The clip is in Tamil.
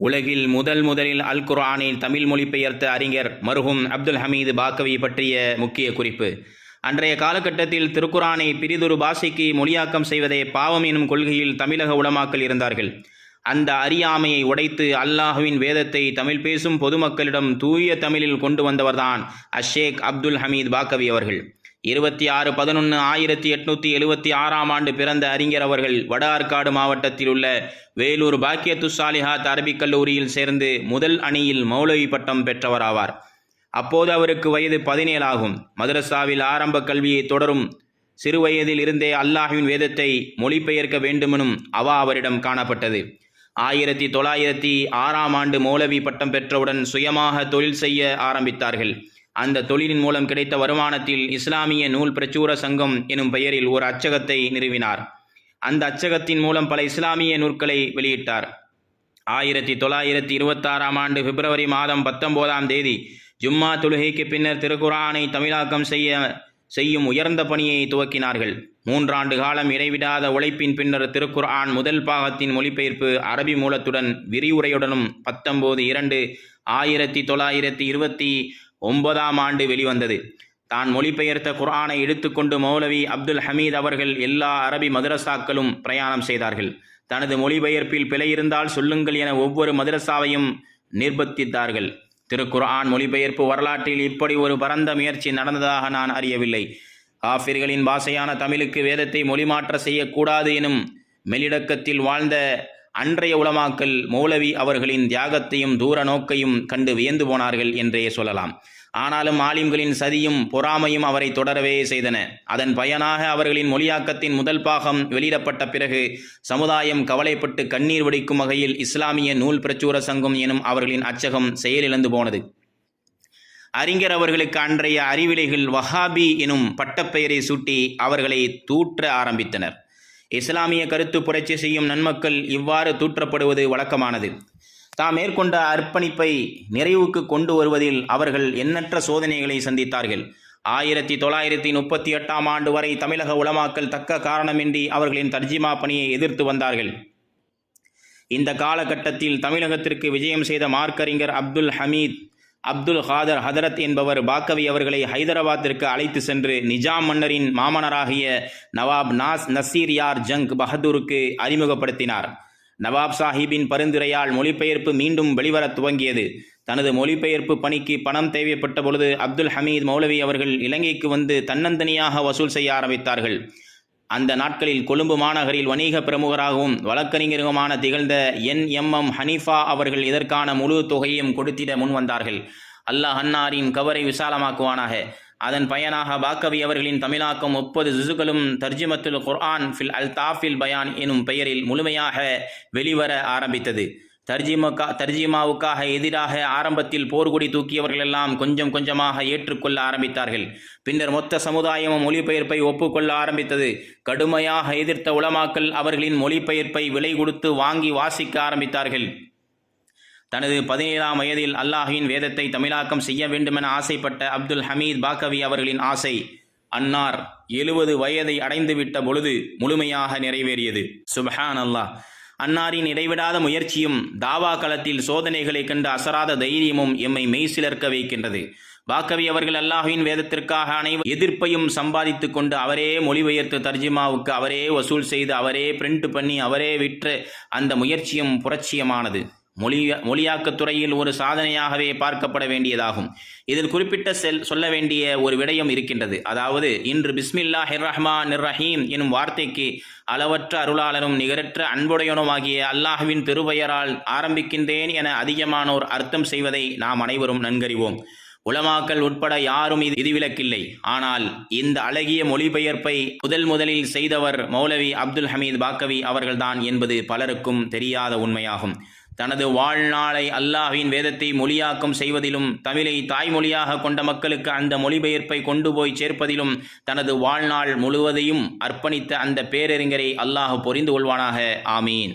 உலகில் முதல் முதலில் அல் குர்ஆனில் தமிழ் மொழிபெயர்த்த அறிஞர் மருகும் அப்துல் ஹமீது பாக்கவி பற்றிய முக்கிய குறிப்பு. அன்றைய காலகட்டத்தில் திருக்குரானை பிரிதொரு பாஷைக்கு மொழியாக்கம் செய்வதே பாவம் எனும் கொள்கையில் தமிழக உடமாக்கல் இருந்தார்கள். அந்த அறியாமையை உடைத்து அல்லாஹுவின் வேதத்தை தமிழ் பேசும் பொதுமக்களிடம் தூய தமிழில் கொண்டு வந்தவர்தான் அஷேக் அப்துல் ஹமீத் பாக்கவி அவர்கள். இருபத்தி ஆறு பதினொன்று ஆயிரத்தி எட்நூற்றி எழுபத்தி ஆறாம் ஆண்டு பிறந்த அறிஞர் அவர்கள் வட ஆற்காடு மாவட்டத்தில் உள்ள வேலூர் பாக்கியத்து சாலிஹாத் அரபிக் கல்லூரியில் சேர்ந்து முதல் அணியில் மௌலவி பட்டம் பெற்றவராவார். அப்போது அவருக்கு வயது பதினேழு ஆகும். மதரசாவில் ஆரம்ப கல்வியை தொடரும் சிறுவயதில் இருந்தே அல்லாஹின் வேதத்தை மொழிபெயர்க்க வேண்டுமெனும் அவா அவரிடம் காணப்பட்டது. ஆயிரத்தி தொள்ளாயிரத்தி ஆறாம் ஆண்டு மௌலவி பட்டம் பெற்றவுடன் சுயமாக தொழில் செய்ய ஆரம்பித்தார்கள். அந்த தொழிலின் மூலம் கிடைத்த வருமானத்தில் இஸ்லாமிய நூல் பிரச்சுர சங்கம் எனும் பெயரில் ஒரு அச்சகத்தை நிறுவினார். அந்த அச்சகத்தின் மூலம் பல இஸ்லாமிய நூற்களை வெளியிட்டார். ஆயிரத்தி தொள்ளாயிரத்தி இருபத்தாறாம் ஆண்டு பிப்ரவரி மாதம் பத்தொன்பதாம் தேதி ஜும்மா தொழுகைக்கு பின்னர் திருக்குரானை தமிழாக்கம் செய்ய செய்யும் உயர்ந்த பணியை துவக்கினார்கள். மூன்றாண்டு காலம் இடைவிடாத உழைப்பின் பின்னர் திருக்குர்ஆன் முதல் பாகத்தின் மொழிபெயர்ப்பு அரபி மூலத்துடன் விரிவுரையுடனும் பத்தொம்போது இரண்டு ஆயிரத்தி தொள்ளாயிரத்தி இருபத்தி ஒன்பதாம் ஆண்டு வெளிவந்தது. தான் மொழிபெயர்த்த குர்ஆனை எடுத்துக்கொண்டு மௌலவி அப்துல் ஹமீத் அவர்கள் எல்லா அரபி மதரசாக்களும் பிரயாணம் செய்தார்கள். தனது மொழிபெயர்ப்பில் பிழை இருந்தால் சொல்லுங்கள் என ஒவ்வொரு மதரசாவையும் நிர்பந்தித்தார்கள். திருக்குர்ஆன் மொழிபெயர்ப்பு வரலாற்றில் இப்படி ஒரு பரந்த முயற்சி நடந்ததாக நான் அறியவில்லை. காஃபிர்களின் பாஷையான தமிழுக்கு வேதத்தை மொழிமாற்ற செய்யக்கூடாது எனும் மெலிடக்கத்தில் வாழ்ந்த அன்றைய உலமாக்கல் மௌலவி அவர்களின் தியாகத்தையும் தூர நோக்கையும் கண்டு வியந்து போனார்கள் என்றே சொல்லலாம். ஆனாலும் ஆலிம்களின் சதியும் பொறாமையும் அவரை தொடரவே செய்தன. அதன் பயனாக அவர்களின் மொழியாக்கத்தின் முதல் பாகம் வெளியிடப்பட்ட பிறகு சமுதாயம் கவலைப்பட்டு கண்ணீர் வடிக்கும் வகையில் இஸ்லாமிய நூல் பிரச்சுர சங்கம் எனும் அவர்களின் அச்சகம் செயலிழந்து போனது. அறிஞர் அவர்களுக்கு அன்றைய அறிவிலைகள் வஹாபி எனும் பட்டப்பெயரை சூட்டி அவர்களை தூற்ற ஆரம்பித்தனர். இஸ்லாமிய கருத்து புரட்சி செய்யும் நன்மக்கள் இவ்வாறு தூற்றப்படுவது வழக்கமானது. தாம் மேற்கொண்ட அர்ப்பணிப்பை நிறைவுக்கு கொண்டு வருவதில் அவர்கள் எண்ணற்ற சோதனைகளை சந்தித்தார்கள். ஆயிரத்தி தொள்ளாயிரத்தி முப்பத்தி எட்டாம் ஆண்டு வரை தமிழக உலமாக்கல் தக்க காரணமின்றி அவர்களின் தர்ஜிமா பணியை எதிர்த்து வந்தார்கள். இந்த காலகட்டத்தில் தமிழகத்திற்கு விஜயம் செய்த மார்க்கறிஞர் அப்துல் ஹமீத் அப்துல் ஹாதர் ஹதரத் என்பவர் பாக்கவி அவர்களை ஹைதராபாத்திற்கு அழைத்து சென்று நிஜாம் மன்னரின் மாமனராகிய நவாப் நாஸ் நசீர் யார் ஜங் பகதூருக்கு அறிமுகப்படுத்தினார். நவாப் சாஹிப்பின் பரிந்துரையால் மொழிபெயர்ப்பு மீண்டும் வெளிவரத் துவங்கியது. தனது மொழிபெயர்ப்பு பணிக்கு பணம் தேவைப்பட்ட பொழுது அப்துல் ஹமீத் மௌலவி அவர்கள் இலங்கைக்கு வந்து தன்னந்தனியாக வசூல் செய்ய ஆரம்பித்தார்கள். அந்த நாட்களில் கொழும்பு மாநகரில் வணிக பிரமுகராகவும் வழக்கறிஞருமான திகழ்ந்த என். எம். எம். ஹனீஃபா அவர்கள் இதற்கான முழு தொகையையும் கொடுத்திட முன்வந்தார்கள் அல்லாஹ் அன்னாரின் கவரை விசாலமாக்குவானாக. அதன் பயனாக பாக்கவி அவர்களின் தமிழாக்கம் முப்பது ஜுசுகளும் தர்ஜிமத்துல் குர்ஆன் ஃபில் அல் தாஃபில் பயான் எனும் பெயரில் முழுமையாக வெளிவர ஆரம்பித்தது. தர்ஜிமக்கா தர்ஜிமாவுக்காக எதிராக ஆரம்பத்தில் போர்கொடி தூக்கியவர்களெல்லாம் கொஞ்சம் கொஞ்சமாக ஏற்றுக்கொள்ள ஆரம்பித்தார்கள். பின்னர் மொத்த சமுதாயமும் மொழிபெயர்ப்பை ஒப்புக்கொள்ள ஆரம்பித்தது. கடுமையாக எதிர்த்த உலமாக்கல் அவர்களின் மொழிபெயர்ப்பை விலை கொடுத்து வாங்கி வாசிக்க ஆரம்பித்தார்கள். தனது பதினேழாம் வயதில் அல்லாஹின் வேதத்தை தமிழாக்கம் செய்ய வேண்டுமென ஆசைப்பட்ட அப்துல் ஹமீத் பாக்கவி அவர்களின் ஆசை அன்னார் எழுபது வயதை அடைந்துவிட்ட பொழுது முழுமையாக நிறைவேறியது. சுபஹான் அல்லாஹ் அன்னாரின் இடைவிடாத முயற்சியும் தாவா களத்தில் சோதனைகளை கண்டு அசராத தைரியமும் எம்மை மெய்சிலர்க்க வைக்கின்றது. வாக்கவி அவர்கள் அல்லாஹுவின் வேதத்திற்காக அனைவர் எதிர்ப்பையும் சம்பாதித்து கொண்டு அவரே மொழிபெயர்த்து தர்ஜிமாவுக்கு அவரே வசூல் செய்து அவரே பிரிண்ட் பண்ணி அவரே விற்று அந்த முயற்சியும் புரட்சியமானது. மொழி மொழியாக்கத் துறையில் ஒரு சாதனையாகவே பார்க்கப்பட வேண்டியதாகும். இதில் குறிப்பிட்ட செல் சொல்ல வேண்டிய ஒரு விடயம் இருக்கின்றது. அதாவது இன்று பிஸ்மில்லா ஹிர் ரஹ்மான் ரஹீம் எனும் வார்த்தைக்கு அளவற்ற அருளாளனும் நிகரற்ற அன்புடையனுமாகிய அல்லாஹுவின் பெருபெயரால் ஆரம்பிக்கின்றேன் என அதிகமானோர் அர்த்தம் செய்வதை நாம் அனைவரும் நன்கறிவோம். உலமாக்கல் உட்பட யாரும் இது விதிவிலக்கில்லை ஆனால் இந்த அழகிய மொழிபெயர்ப்பை முதல் முதலில் செய்தவர் மௌலவி அப்துல் ஹமீத் பாக்கவி அவர்கள்தான் என்பது பலருக்கும் தெரியாத உண்மையாகும். தனது வாழ்நாளை அல்லாஹ்வின் வேதத்தை மொழியாக்கம் செய்வதிலும் தமிழை தாய்மொழியாக கொண்ட மக்களுக்கு அந்த மொழிபெயர்ப்பை கொண்டு போய் சேர்ப்பதிலும் தனது வாழ்நாள் முழுவதையும் அர்ப்பணித்த அந்த பேரறிஞரை அல்லாஹ் பொறிந்து கொள்வானாக. ஆமீன்.